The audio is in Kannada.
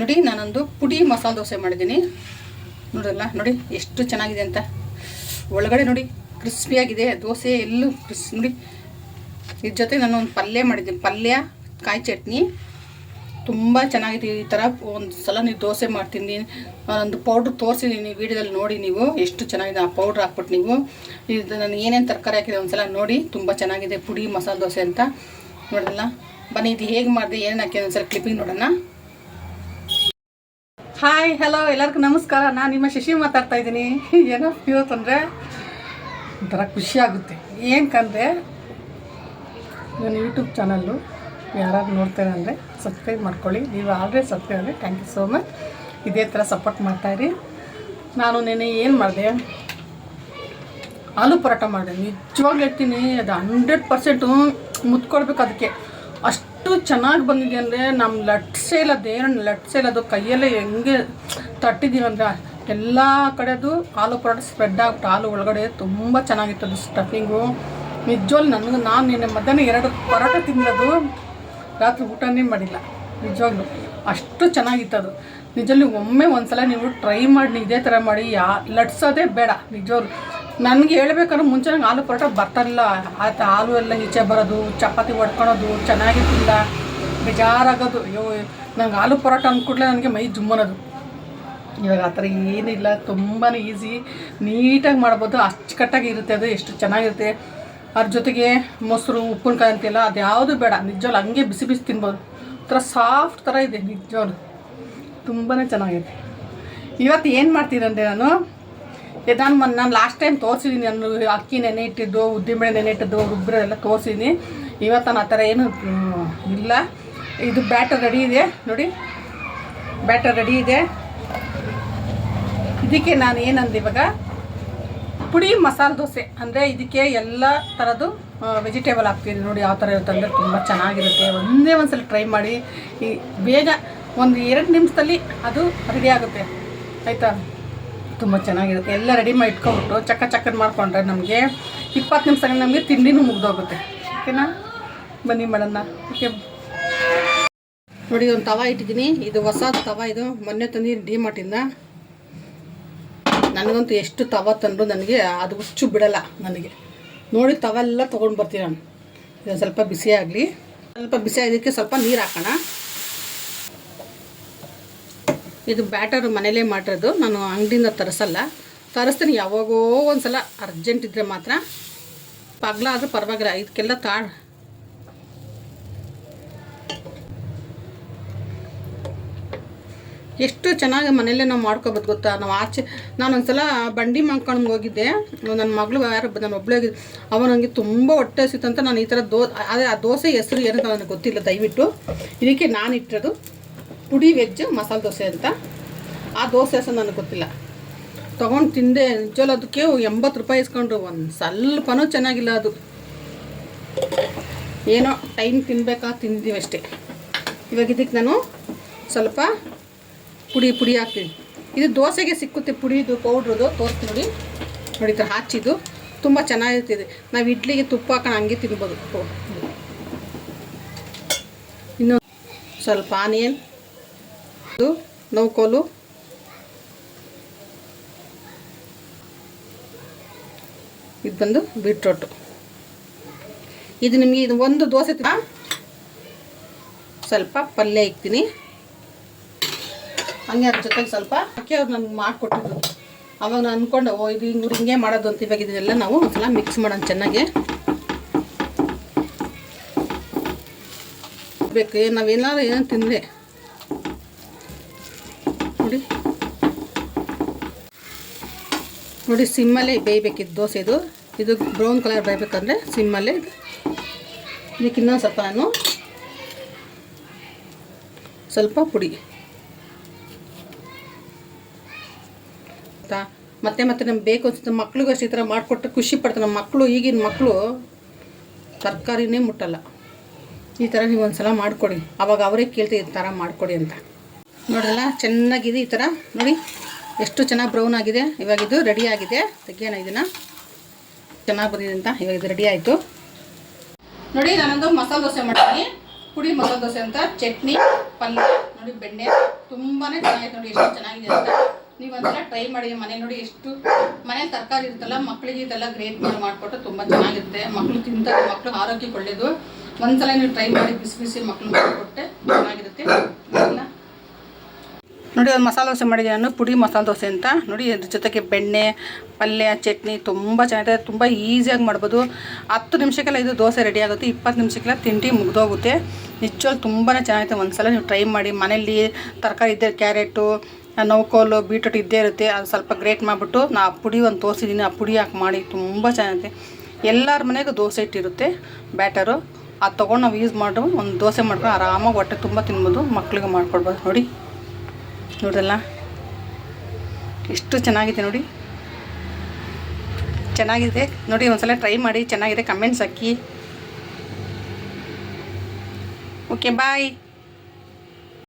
ನೋಡಿ, ನಾನೊಂದು ಪುಡಿ ಮಸಾಲೆ ದೋಸೆ ಮಾಡಿದ್ದೀನಿ. ನೋಡಲ್ಲ, ನೋಡಿ, ಎಷ್ಟು ಚೆನ್ನಾಗಿದೆ ಅಂತ. ಒಳಗಡೆ ನೋಡಿ, ಕ್ರಿಸ್ಪಿಯಾಗಿದೆ, ದೋಸೆ ಎಲ್ಲೂ ಕ್ರಿಸ್, ನೋಡಿ. ಇದ್ರ ಜೊತೆ ನಾನು ಒಂದು ಪಲ್ಯ ಮಾಡಿದ್ದೀನಿ. ಪಲ್ಯ, ಕಾಯಿ ಚಟ್ನಿ. ತುಂಬ ಚೆನ್ನಾಗಿದೆ ಈ ಥರ ಒಂದು ಸಲ ನೀವು ದೋಸೆ ಮಾಡ್ತೀನಿ. ಒಂದು ಪೌಡ್ರ್ ತೋರಿಸಿದ್ದೀನಿ ವೀಡಿಯೋದಲ್ಲಿ ನೋಡಿ ನೀವು ಎಷ್ಟು ಚೆನ್ನಾಗಿದೆ ಆ ಪೌಡ್ರ್ ಹಾಕ್ಬಿಟ್ಟು ನೀವು. ಇದು ನಾನು ಏನೇನು ತರಕಾರಿ ಹಾಕಿದೆ ಒಂದು ಸಲ ನೋಡಿ. ತುಂಬ ಚೆನ್ನಾಗಿದೆ ಪುಡಿ ಮಸಾಲೆ ದೋಸೆ ಅಂತ. ನೋಡಲ್ಲ, ಬನ್ನಿ, ಇದು ಹೇಗೆ ಮಾಡಿದೆ, ಏನೇನು ಹಾಕಿದೆ ಒಂದು ಸಲ ಕ್ಲಿಪ್ಪಿಂಗ್ ನೋಡೋಣ. ಹಾಯ್ ಹಲೋ ಎಲ್ಲರಿಗೂ ನಮಸ್ಕಾರ. ನಾನು ನಿಮ್ಮ ಶಶಿ ಮಾತಾಡ್ತಾ ಇದ್ದೀನಿ. ಏನೋ ಇವತ್ತಂದರೆ ಒಂಥರ ಖುಷಿ ಆಗುತ್ತೆ. ಏನಕ್ಕಂದರೆ ನನ್ನ ಯೂಟ್ಯೂಬ್ ಚಾನಲ್ಲು ಯಾರಾದ್ರು ನೋಡ್ತೇನೆ ಅಂದರೆ ಸಬ್ಸ್ಕ್ರೈಬ್ ಮಾಡ್ಕೊಳ್ಳಿ. ನೀವು ಆಲ್ರೆಡಿ ಸಬ್ಸ್ಕ್ರೈಬ್ ಅಂದರೆ ಥ್ಯಾಂಕ್ ಯು ಸೋ ಮಚ್ ಇದೇ ಥರ ಸಪೋರ್ಟ್ ಮಾಡ್ತಾಯಿರಿ ನಾನು ನೆನೆ ಏನು ಮಾಡಿದೆ? ಆಲೂ ಪರೋಟ ಮಾಡಿದೆ. ನಿಜವಾಗ್ಲೂ ಹೇಳ್ತೀನಿ, ಅದು ಹಂಡ್ರೆಡ್ ಪರ್ಸೆಂಟು ಮುತ್ಕೊಡ್ಬೇಕು ಅದಕ್ಕೆ. ಅಷ್ಟು ಚೆನ್ನಾಗಿ ಬಂದಿದೆ ಅಂದರೆ ನಮ್ಮ ಲಟ್ಸೇ ಇಲ್ಲ ಅದೇನು ಲಟ್ಸೆ ಇಲ್ಲ ಅದು ಕೈಯಲ್ಲೇ ಹೆಂಗೆ ತಟ್ಟಿದ್ದೀವಿ ಅಂದರೆ ಎಲ್ಲ ಕಡೆದು ಹಾಲು ಪರೋಟ ಸ್ಪ್ರೆಡ್ ಆಗ್ಬಿಟ್ಟು ಹಾಲು ಒಳಗಡೆ ತುಂಬ ಚೆನ್ನಾಗಿತ್ತು ಅದು ಸ್ಟಫಿಂಗು ನಿಜವಾಗ್ಲೂ ನನಗೆ ನಾನು ನಿನ್ನೆ ಮಧ್ಯಾಹ್ನ ಎರಡು ಪರೋಟ ತಿನ್ನೋದು ರಾತ್ರಿ ಊಟನೇ ಮಾಡಿಲ್ಲ. ನಿಜವಾಗ್ಲು ಅಷ್ಟು ಚೆನ್ನಾಗಿತ್ತು ಅದು. ನಿಜಲ್ಲಿ ಒಮ್ಮೆ ಒಂದ್ಸಲ ನೀವು ಟ್ರೈ ಮಾಡಿ, ಇದೇ ಥರ ಮಾಡಿ, ಯಾ ಲಟ್ಸೋದೇ ಬೇಡ. ನಿಜವಾಗ್ಲು ನನಗೆ ಹೇಳ್ಬೇಕಾದ್ರೆ ಮುಂಚೆ ನಂಗೆ ಆಲೂ ಪರೋಟ ಬರ್ತಾರಿಲ್ಲ ಆಯ್ತು, ಹಾಲು ಎಲ್ಲ ಈಚೆ ಬರೋದು, ಚಪಾತಿ ಹೊಡ್ಕೊಳೋದು ಚೆನ್ನಾಗಿರ್ತಿಲ್ಲ. ಬೇಜಾರಾಗೋದು. ಅಯ್ಯೋ, ನಂಗೆ ಹಾಲು ಪರೋಟ ಅಂದ್ಕೂಡ್ಲೆ ನನಗೆ ಮೈ ಜುಮ್ಮನೋದು. ಇವಾಗ ಆ ಥರ ಏನಿಲ್ಲ ತುಂಬಾ ಈಸಿ. ನೀಟಾಗಿ ಮಾಡ್ಬೋದು. ಅಚ್ಚುಕಟ್ಟಾಗಿ ಇರುತ್ತೆ ಅದು, ಎಷ್ಟು ಚೆನ್ನಾಗಿರುತ್ತೆ. ಅದ್ರ ಜೊತೆಗೆ ಮೊಸರು, ಉಪ್ಪಿನಕಾಯಿ ಅಂತೆಲ್ಲ, ಅದು ಯಾವುದು ಬೇಡ. ನಿಜವಾಗ್ಲು ಹಂಗೆ ಬಿಸಿ ಬಿಸಿ ತಿನ್ಬೋದು. ಒಂಥರ ಸಾಫ್ಟ್ ಥರ ಇದೆ ನಿಜವಾಗ್ಲು. ತುಂಬಾ ಚೆನ್ನಾಗಿದೆ. ಇವತ್ತು ಏನು ಮಾಡ್ತೀರಂದೆ ನಾನು ಇದು ನಾನು ಮೊನ್ನೆ ನಾನು ಲಾಸ್ಟ್ ಟೈಮ್ ತೋರಿಸಿದ್ದೀನಿ ನಾನು ಅಕ್ಕಿ ನೆನೆ ಇಟ್ಟಿದ್ದು ಉದ್ದಿನಬೇಳೆ ನೆನೆ ಇಟ್ಟಿದ್ದು ರುಬ್ಬಿರೋದೆಲ್ಲ ತೋರಿಸಿದ್ದೀನಿ ಇವತ್ತು ನಾನು ಆ ಥರ ಏನು ಇಲ್ಲ. ಇದು ಬ್ಯಾಟರ್ ರೆಡಿ ಇದೆ, ನೋಡಿ. ಬ್ಯಾಟರ್ ರೆಡಿ ಇದೆ. ಇದಕ್ಕೆ ನಾನು ಏನಂದೆ ಇವಾಗ? ಪುಡಿ ಮಸಾಲೆ ದೋಸೆ. ಅಂದರೆ ಇದಕ್ಕೆ ಎಲ್ಲ ಥರದ್ದು ವೆಜಿಟೇಬಲ್ ಹಾಕ್ತೀನಿ ನೋಡಿ ಯಾವ ಥರ ಇರುತ್ತೆ ಅಂದರೆ ತುಂಬ ಚೆನ್ನಾಗಿರುತ್ತೆ. ಒಂದೇ ಒಂದು ಸಲ ಟ್ರೈ ಮಾಡಿ. ಈ ಬೇಗ ಒಂದು ಎರಡು ನಿಮಿಷದಲ್ಲಿ ಅದು ರೆಡಿ ಆಗುತ್ತೆ. ಆಯಿತಾ? ತುಂಬ ಚೆನ್ನಾಗಿರುತ್ತೆ. ಎಲ್ಲ ರೆಡಿ ಮಾಡಿ ಇಟ್ಕೊಂಬಿಟ್ಟು ಚಕ್ಕ ಚಕ್ಕನ ಮಾಡಿಕೊಂಡ್ರೆ ನಮಗೆ ಇಪ್ಪತ್ತು ನಿಮಿಷದಲ್ಲಿ ನಮಗೆ ತಿಂಡಿನೂ ಮುಗ್ದೋಗುತ್ತೆ. ಓಕೆನಾ? ಬನ್ನಿ ಮಾಡೋಣ ಓಕೆ. ನೋಡಿ, ಒಂದು ತವ ಇಟ್ಟಿದ್ದೀನಿ. ಇದು ಹೊಸ ತವ ಇದು. ಮೊನ್ನೆ ತಂದು ಡಿ ಮಾಟಿಂದ ನನಗಂತೂ ಎಷ್ಟು ತವ ತಂದು ನನಗೆ ಅದು ಹುಚ್ಚು ಬಿಡಲ್ಲ ನನಗೆ. ನೋಡಿ ತವ ಎಲ್ಲ ತೊಗೊಂಡು ಬರ್ತೀನಿ ನಾನು. ಸ್ವಲ್ಪ ಬಿಸಿ ಆಗಲಿ ಸ್ವಲ್ಪ ಬಿಸಿ ಆಗಿದ್ದಕ್ಕೆ ಸ್ವಲ್ಪ ನೀರು ಹಾಕೋಣ. ಇದು ಬ್ಯಾಟರ್ ಮನೇಲೇ ಮಾಡಿರೋದು. ನಾನು ಅಂಗಡಿಯಿಂದ ತರಿಸಲ್ಲ. ತರಿಸ್ತೀನಿ, ಯಾವಾಗೋ ಒಂದು ಸಲ ಅರ್ಜೆಂಟ್ ಇದ್ದರೆ ಮಾತ್ರ. ಪಗ್ಲ ಆದರೂ ಪರವಾಗಿಲ್ಲ. ಇದಕ್ಕೆಲ್ಲ ತಾಳ್. ಎಷ್ಟು ಚೆನ್ನಾಗಿ ಮನೆಯಲ್ಲೇ ನಾವು ಮಾಡ್ಕೋಬೋದು ಗೊತ್ತಾ? ನಾವು ಆಚೆ ನಾನೊಂದ್ಸಲ ಬಂಡಿ ಮಾಡ್ಕೊಂಡು ಹೋಗಿದ್ದೆ. ನನ್ನ ಮಗಳು ಯಾರು ನನ್ನ ಒಬ್ಬಳೇ ಹೋಗಿದ್ದೆ ಅವ ನನಗೆ ತುಂಬ ಹೊಟ್ಟೆ ಹಸಿತಂತ ನಾನು ಈ ಥರ ದೋ ಅದೇ ಆ ದೋಸೆ ಹೆಸರು ಏನಂತ ನನಗೆ ಗೊತ್ತಿಲ್ಲ. ದಯವಿಟ್ಟು. ಇದಕ್ಕೆ ನಾನು ಇಟ್ಟಿರೋದು. ಪುಡಿ ವೆಜ್ ಮಸಾಲೆ ದೋಸೆ ಅಂತ. ಆ ದೋಸೆ ಸಹ ನನಗೆ ಗೊತ್ತಿಲ್ಲ. ತೊಗೊಂಡು ತಿಂದೆ. ನಿಜವಲ್ಲ ಅದಕ್ಕೆ ಎಂಬತ್ತು ರೂಪಾಯಿ ಇಸ್ಕೊಂಡ್ರು ಒಂದು ಸ್ವಲ್ಪನೂ ಚೆನ್ನಾಗಿಲ್ಲ ಅದು. ಏನೋ ಟೈಮ್ ತಿನ್ಬೇಕಾ ತಿಂದೀವಿ ಅಷ್ಟೇ. ಇವಾಗ ಇದಕ್ಕೆ ನಾನು ಸ್ವಲ್ಪ ಪುಡಿ ಪುಡಿ ಹಾಕ್ತೀನಿ. ಇದು ದೋಸೆಗೆ ಸಿಕ್ಕುತ್ತೆ ಪುಡಿದು ಪೌಡ್ರದು. ತೋರಿಸ್ತೀನಿ ನೋಡಿ. ನೋಡಿ ಹಾಚಿದ್ದು. ತುಂಬ ಚೆನ್ನಾಗಿರ್ತಿದೆ. ನಾವು ಇಡ್ಲಿಗೆ ತುಪ್ಪ ಹಾಕೊಂಡು ಹಂಗೆ ತಿನ್ಬೋದು. ಇನ್ನು ಸ್ವಲ್ಪ ಆನಿಯನ್. ಇದು ನೌಕೋಲು. ಇದು ಬಂದು ಬೀಟ್ರೋಟು. ಇದು ನಿಮಗೆ ಇದು ಒಂದು ದೋಸೆ ಸ್ವಲ್ಪ ಪಲ್ಯ ಇಕ್ತೀನಿ. ಹಂಗೆ ಅದ್ರ ಜೊತೆಗೆ ಸ್ವಲ್ಪ ಅಕ್ಕಿ ಅವ್ರು ನಮ್ಗೆ ಮಾಡಿಕೊಟ್ಟಿದ್ರು. ಅವಾಗ ನಾನು ಅಂದ್ಕೊಂಡು ಓ, ಇದು ಹಿಂಗೆ ಹಿಂಗೆ ಮಾಡೋದು ಅಂತ ಇವಾಗ ಇದನ್ನೆಲ್ಲ ನಾವು ಒಂದ್ಸಲ ಮಿಕ್ಸ್ ಮಾಡೋಣ ಚೆನ್ನಾಗಿ. ಬೇಕು ನಾವೇನಾದ್ರು ಏನೋ ತಿಂದರೆ. ನೋಡಿ, ಸಿಮ್ಮಲ್ಲೇ ಬೇಯಬೇಕಿದ್ದು ದೋಸೆ ಇದು. ಇದು ಬ್ರೌನ್ ಕಲರ್ ಬೇಯಬೇಕಂದ್ರೆ ಸಿಮ್ಮಲ್ಲೇ. ಇದಕ್ಕೆ ಇನ್ನೊಂದು ಸ್ವಲ್ಪ ನಾನು ಸ್ವಲ್ಪ ಪುಡಿ. ಮತ್ತೆ ಮತ್ತೆ ನಮ್ಗೆ ಬೇಕು ಅನ್ಸುತ್ತೆ. ಮಕ್ಳಿಗೆ ಅಷ್ಟು ಈ ಥರ ಮಾಡಿಕೊಟ್ಟು ಖುಷಿ ಪಡ್ತಾರೆ. ನಮ್ಮ ಮಕ್ಕಳು, ಈಗಿನ ಮಕ್ಕಳು ತರಕಾರಿನೇ ಮುಟ್ಟಲ್ಲ. ಈ ಥರ ನೀವು ಒಂದು ಸಲ ಮಾಡಿಕೊಡಿ. ಅವಾಗ ಅವರೇ ಕೇಳ್ತೀವಿ ಈ ಥರ ಮಾಡಿಕೊಡಿ ಅಂತ. ನೋಡಲ್ಲ ಚೆನ್ನಾಗಿದೆ ಈ ಥರ. ನೋಡಿ. ಎಷ್ಟು ಚೆನ್ನಾಗಿ ಬ್ರೌನ್ ಆಗಿದೆ. ಇವಾಗ ಇದು ರೆಡಿ ಆಗಿದೆ. ತೆಗಿಯೋಣ ಇದನ್ನು. ಚೆನ್ನಾಗಿ ಬಂದಿದೆ ಅಂತ ಇವಾಗ ಇದು ರೆಡಿ ಆಯಿತು. ನೋಡಿ, ನಾನೊಂದು ಮಸಾಲೆ ದೋಸೆ ಮಾಡ್ತೀನಿ. ಪುಡಿ ಮಸಾಲೆ ದೋಸೆ ಅಂತ. ಚಟ್ನಿ, ಪಲ್ಯ, ನೋಡಿ ಬೆಣ್ಣೆ. ತುಂಬಾ ಚೆನ್ನಾಗಿದೆ ನೋಡಿ, ಎಷ್ಟು ಚೆನ್ನಾಗಿದೆ ಅಂತ. ನೀವು ಅದನ್ನ ಟ್ರೈ ಮಾಡಿ. ಮನೆ ನೋಡಿ ಎಷ್ಟು ಮನೆ ತರಕಾರಿ ಇರುತ್ತಲ್ಲ ಮಕ್ಕಳಿಗೆ ಇದೆಲ್ಲ ಗ್ರೇಟ್ ಮಾಡಿ ಮಾಡಿಕೊಟ್ಟು ತುಂಬ ಚೆನ್ನಾಗಿರುತ್ತೆ. ಮಕ್ಕಳು ತಿಂತಾರೆ ಮಕ್ಕಳು ಆರೋಗ್ಯಕ್ಕೆ ಒಳ್ಳೆಯದು ಒಂದ್ಸಲ ನೀವು ಟ್ರೈ ಮಾಡಿ, ಬಿಸಿ ಬಿಸಿ ಮಕ್ಕಳು ಮಾಡಿಕೊಟ್ಟೆ ಚೆನ್ನಾಗಿರುತ್ತೆ. ನೋಡಿ, ಒಂದು ಮಸಾಲೆ ದೋಸೆ ಮಾಡಿದೆ ನಾನು, ಪುಡಿ ಮಸಾಲೆ ದೋಸೆ ಅಂತ. ನೋಡಿ ಅದ್ರ ಜೊತೆಗೆ ಬೆಣ್ಣೆ, ಪಲ್ಯ, ಚಟ್ನಿ ತುಂಬ ಚೆನ್ನಾಗಿದೆ, ತುಂಬ ಈಸಿಯಾಗಿ ಮಾಡ್ಬೋದು. ಹತ್ತು ನಿಮಿಷಕ್ಕೆಲ್ಲ ಇದು ದೋಸೆ ರೆಡಿ ಆಗುತ್ತೆ, ಇಪ್ಪತ್ತು ನಿಮಿಷಕ್ಕೆಲ್ಲ ತಿಂಡಿ ಮುಗಿದೋಗುತ್ತೆ. ನಿಜವಾಗ್ಲೂ ತುಂಬಾ ಚೆನ್ನಾಗಿದೆ, ಒಂದ್ಸಲ ನೀವು ಟ್ರೈ ಮಾಡಿ. ಮನೇಲಿ ತರಕಾರಿ ಇದ್ದೇ, ಕ್ಯಾರೆಟು, ನೌಕೋಲು, ಬೀಟ್ರೂಟ್ ಇದ್ದೇ ಇರುತ್ತೆ, ಅದು ಸ್ವಲ್ಪ ಗ್ರೇಟ್ ಮಾಡಿಬಿಟ್ಟು ನಾ ಪುಡಿ ಒಂದು ತೋರಿಸಿದ್ದೀನಿ, ಆ ಪುಡಿ ಹಾಕಿ ಮಾಡಿ, ತುಂಬ ಚೆನ್ನಾಗಿದೆ. ಎಲ್ಲರ ಮನೆಗೂ ದೋಸೆ ಇಟ್ಟಿರುತ್ತೆ, ಬ್ಯಾಟರು. ಅದು ತೊಗೊಂಡು ನಾವು ಯೂಸ್ ಮಾಡಿ ಒಂದು ದೋಸೆ ಮಾಡ್ಕೊಂಡು ಆರಾಮಾಗಿ ಹೊಟ್ಟೆ ತುಂಬ ತಿನ್ಬೋದು, ಮಕ್ಳಿಗೆ ಮಾಡ್ಕೊಡ್ಬೋದು, ನೋಡಿ. ನೋಡಲ್ಲ ಎಷ್ಟು ಚೆನ್ನಾಗಿದೆ ನೋಡಿ. ಚೆನ್ನಾಗಿದೆ. ನೋಡಿ ಒಂದ್ಸಲ ಟ್ರೈ ಮಾಡಿ ಚೆನ್ನಾಗಿದೆ. ಕಮೆಂಟ್ಸ್ ಹಾಕಿ. Okay bye